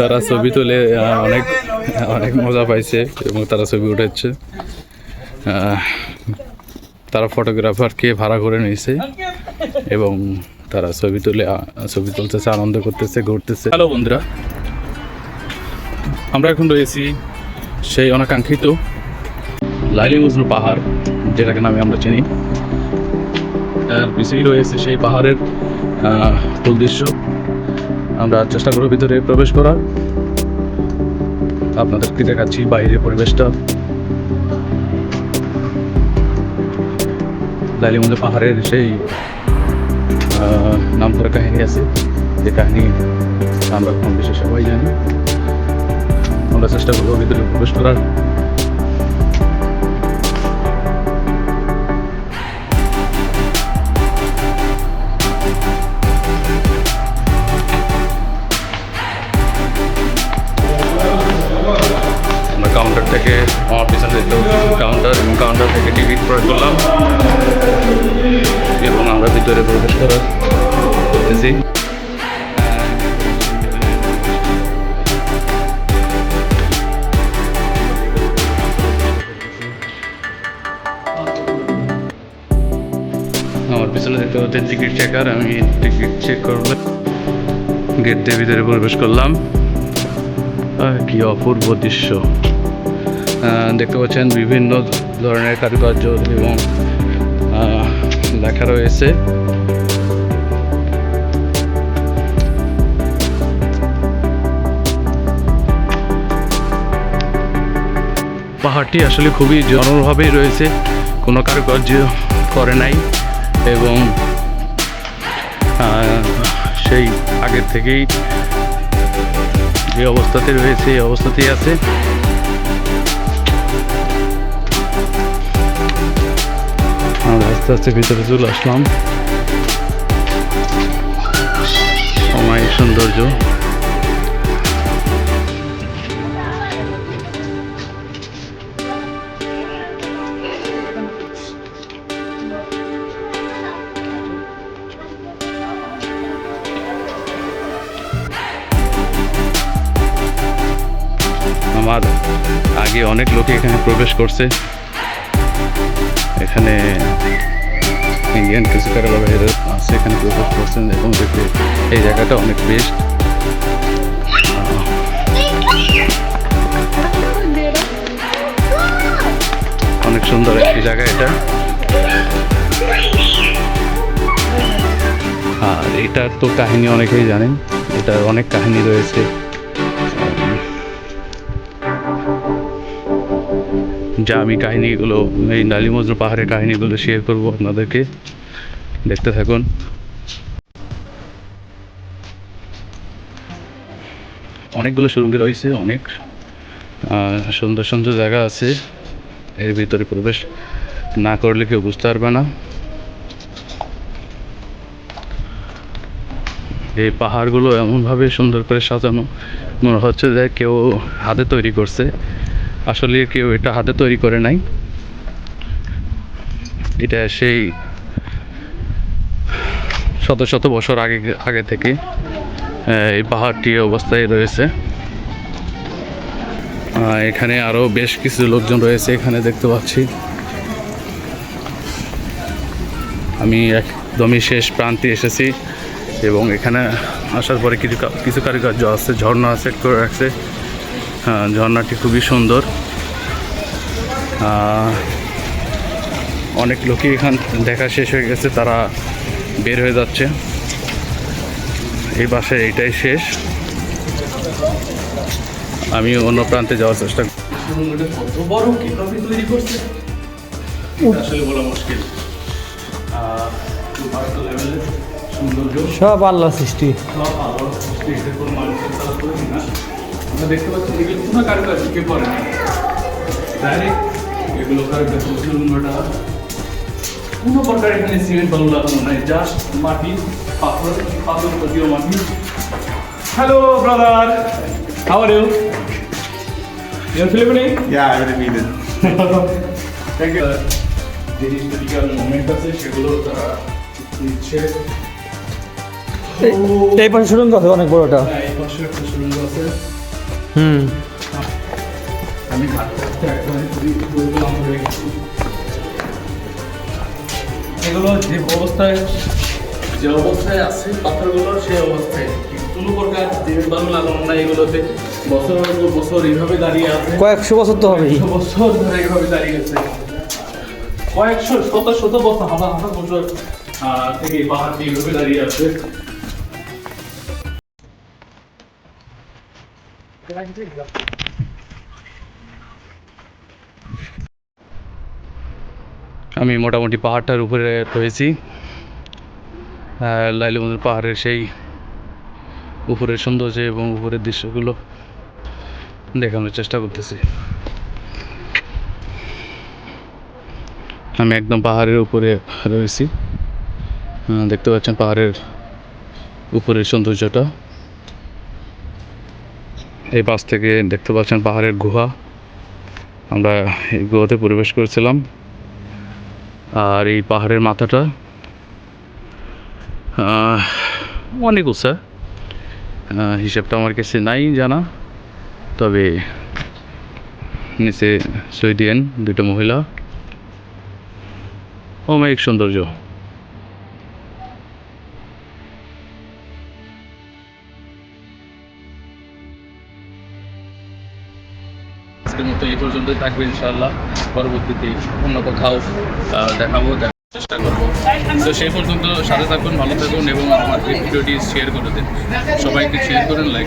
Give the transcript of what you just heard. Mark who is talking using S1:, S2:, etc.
S1: তারা ছবি তুলে অনেক অনেক মজা পাইছে এবং তারা ছবি উঠাচ্ছে। তারা ফটোগ্রাফারকে ভাড়া করে নিয়েছে এবং তারা ছবি তুলে ছবি তুলতেছে, আনন্দ করতেছে, ঘুরতেছে। হ্যালো বন্ধুরা, আমরা এখন রয়েছি সেই অনাকাঙ্ক্ষিত লাইলি মজনু পাহাড়, যেটাকে নামে আমরা চিনি। তার পিছিয়েই রয়েছে সেই পাহাড়ের ফুল দৃশ্য। আমরা চেষ্টা করব ভিতরে প্রবেশ করার। আপনাদেরকে দেখাচ্ছি বাইরের পরিবেশটা। লালিমন্দ পাহাড়ের সেই নাম করা কাহিনী আছে। যে কাহিনী আমরা কম বেশি সবাই জানি। আমরা চেষ্টা করব ভিতরে প্রবেশ করার। ভিতরে প্রবেশ করার করতেছি আমার পিছনে দেখতে পাচ্ছেন টিকিট চেকার আমি টিকিট চেক করব। গেট দিয়ে ভিতরে প্রবেশ করলাম। কি অপূর্ব দৃশ্য। দেখতে পাচ্ছেন বিভিন্ন ধরনের কারুকার্য এবং লেখা রয়েছে। পাহাড়টি আসলে খুবই জনভাবেই রয়েছে। কোনো কারুকার্য করে নাই এবং সেই আগের থেকেই যে অবস্থাতে রয়েছে, এই অবস্থাতেই আছে। আস্তে ভিতরে চলে আসলাম। সময় সৌন্দর্য। আমার আগে অনেক লোকে এখানে প্রবেশ করছে। এখানে ইন্ডিয়ান বাইরে আছে এখানে প্রবেশ করছেন এবং দেখতে এই জায়গাটা অনেক বেস্ট অনেক সুন্দর একটি জায়গা এটা। আর এটার তো কাহিনী অনেকেই জানেন, এটার অনেক কাহিনী রয়েছে। যা আমি কাহিনীগুলো, এই নালিমজর পাহাড়ের কাহিনীগুলো শেয়ার করব আপনাদেরকে। দেখতে থাকুন। অনেকগুলো সুরঙ্গি রয়েছে, অনেক সুন্দর সুন্দর জায়গা আছে। এর ভিতরে প্রবেশ না করলে কেউ বুঝতে পারবে না। এই পাহাড়গুলো এমনভাবে সুন্দর করে সাজানো, মনে হচ্ছে যে কেউ হাতে তৈরি করছে। আসলে কেউ এটা হাতে তৈরি করে নাই। এটা সেই শত শত বছর আগে আগে থেকে এই পাহাড়টি অবস্থায় রয়েছে। এখানে আরও বেশ কিছু লোকজন রয়েছে এখানে দেখতে পাচ্ছি। আমি একদমই শেষ প্রান্তে এসেছি এবং এখানে আসার পরে কিছু কিছু কারুকার্য আছে, ঝর্ণা আছে করে রাখছে ঝর্ণাটি খুবই সুন্দর। অনেক লোকই এখান দেখা শেষ হয়ে গেছে তারা বের হয়ে যাচ্ছে। এই বাসে এইটাই শেষ। আমি অন্য প্রান্তে যাওয়ার চেষ্টা
S2: সব আল্লাহ সৃষ্টি।
S1: সব আলো সৃষ্টি আমরা দেখতে পাচ্ছি এগুলো কোনো কারুকার্য কেউ করে না ডাইরেক্ট এগুলো কারুকার্য চুরুঙ্গটা কোনো প্রকার এখানে সিমেন্ট বালু লাগানো নাই জাস্ট মাটি পাথর পাথর জাতীয় মাটি
S3: brother. How are you? You're Filipino?
S4: Yeah, I really need it.
S3: Thank you. যে হিস্টোরিক্যাল মোমেন্ট আছে সেগুলো তারা দিচ্ছে
S2: এই পাশে সুরঙ্গ আছে অনেক বড়টা
S3: হ্যাঁ, এই পাশে একটা সুরঙ্গ আছে
S2: হুম।
S3: আমি এগুলো যে অবস্থায় যে অবস্থায় আছে পাথরগুলো সেই অবস্থায়। কোনো প্রকার জিনিস বালু লাগানো না এগুলোতে বছরের পর বছর এইভাবে দাঁড়িয়ে আছে।
S2: কয়েকশো বছর তো হবে
S3: কয়েকশো বছর ধরে এইভাবে দাঁড়িয়ে আছে। কয়েকশো শত শত বছর হাজার হাজার বছর থেকে পাহাড়টি এইভাবে দাঁড়িয়ে আছে।
S1: আমি মোটামুটি পাহাড়টার উপরে রয়েছি লাইলুমুদের পাহাড়ের সেই উপরের সৌন্দর্য এবং উপরের দৃশ্যগুলো দেখানোর চেষ্টা করতেছি। আমি একদম পাহাড়ের উপরে রয়েছি। দেখতে পাচ্ছেন পাহাড়ের উপরের সৌন্দর্যটা। এই পাশ থেকে দেখতে পাচ্ছেন পাহাড়ের গুহা। আমরা এই গুহাতে প্রবেশ করেছিলাম। আর এই পাহাড়ের মাথাটা অনেক উঁচা। হিসাবটা আমার কাছে নাই জানা। তবে নিচে সুইডিয়ান দুটো মহিলা। অমায়িক সৌন্দর্য। আজকের মতো এই পর্যন্তই থাকবে ইনশাআল্লাহ। পরবর্তীতে অন্য কোথাও দেখাবো চেষ্টা করব। তো সেই পর্যন্ত সাথে থাকুন, ভালো থাকুন এবং আমার ভিডিওটি শেয়ার করে দিন। সবাইকে শেয়ার করুন লাইক